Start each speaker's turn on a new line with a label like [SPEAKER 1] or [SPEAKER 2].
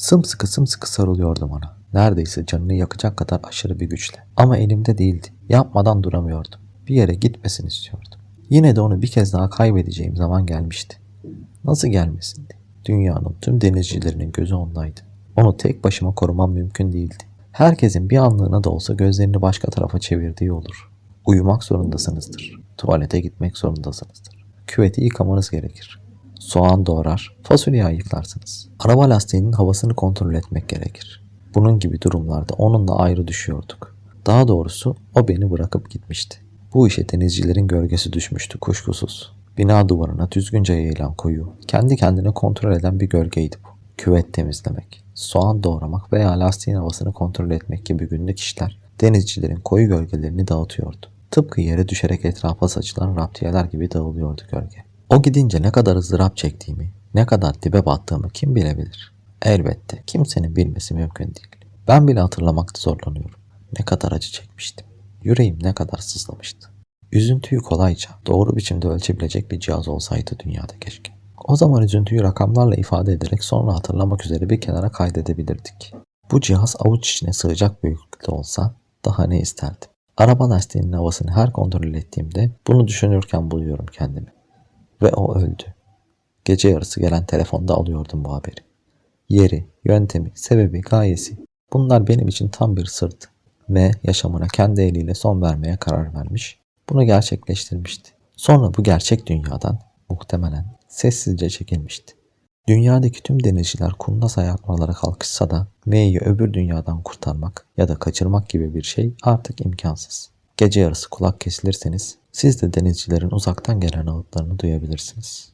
[SPEAKER 1] Sımsıkı sımsıkı sarılıyordum ona. Neredeyse canını yakacak kadar aşırı bir güçle. Ama elimde değildi. Yapmadan duramıyordum. Bir yere gitmesini istiyordum. Yine de onu bir kez daha kaybedeceğim zaman gelmişti. Nasıl gelmesindi? Dünyanın tüm denizcilerinin gözü ondaydı. Onu tek başıma korumam mümkün değildi. Herkesin bir anlığına da olsa gözlerini başka tarafa çevirdiği olur. Uyumak zorundasınızdır. Tuvalete gitmek zorundasınızdır. Küveti yıkamanız gerekir. Soğan doğrar, fasulye ayıklarsınız. Araba lastiğinin havasını kontrol etmek gerekir. Bunun gibi durumlarda onunla ayrı düşüyorduk. Daha doğrusu o beni bırakıp gitmişti. Bu işe denizcilerin gölgesi düşmüştü kuşkusuz. Bina duvarına düzgünce yayılan koyu, kendi kendine kontrol eden bir gölgeydi bu. Küvet temizlemek, soğan doğramak veya lastiğin havasını kontrol etmek gibi günlük işler denizcilerin koyu gölgelerini dağıtıyordu. Tıpkı yere düşerek etrafa saçılan raptiyeler gibi dağılıyordu gölge. O gidince ne kadar ızdırap çektiğimi, ne kadar dibe battığımı kim bilebilir? Elbette kimsenin bilmesi mümkün değil. Ben bile hatırlamakta zorlanıyorum. Ne kadar acı çekmiştim. Yüreğim ne kadar sızlamıştı. Üzüntüyü kolayca, doğru biçimde ölçebilecek bir cihaz olsaydı dünyada keşke. O zaman üzüntüyü rakamlarla ifade ederek sonra hatırlamak üzere bir kenara kaydedebilirdik. Bu cihaz avuç içine sığacak büyüklükte olsa daha ne isterdim. Araba lastiğinin havasını her kontrol ettiğimde bunu düşünürken buluyorum kendimi. Ve o öldü. Gece yarısı gelen telefonda alıyordum bu haberi. Yeri, yöntemi, sebebi, gayesi bunlar benim için tam bir sırdı. Ve yaşamına kendi eliyle son vermeye karar vermiş, bunu gerçekleştirmişti. Sonra bu gerçek dünyadan muhtemelen sessizce çekilmişti. Dünyadaki tüm denizciler kurnaz ayakmalara kalkışsa da May'i öbür dünyadan kurtarmak ya da kaçırmak gibi bir şey artık imkansız. Gece yarısı kulak kesilirseniz siz de denizcilerin uzaktan gelen ağıtlarını duyabilirsiniz.